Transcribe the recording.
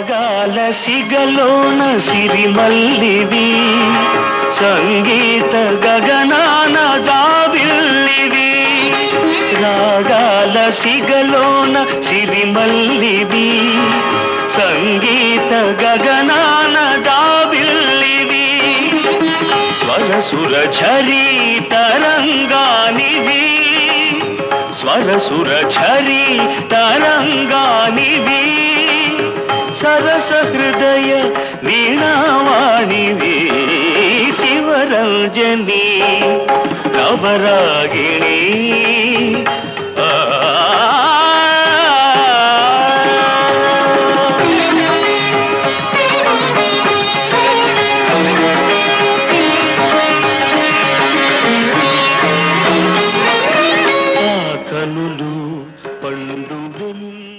రాగాల సిగలోన సిరిమల్లివి. సంగీత గగనాన జాబిల్లివి రాగాల సిగలోన సిరిమల్లివి. సంగీత గగనాన జాబిల్లివి స్వరసుర ఝరీ తరంగానివి స్వరసుర ఝరీ సహృదయ వీణావాణి శివరంజని నవరాగిణి. పండు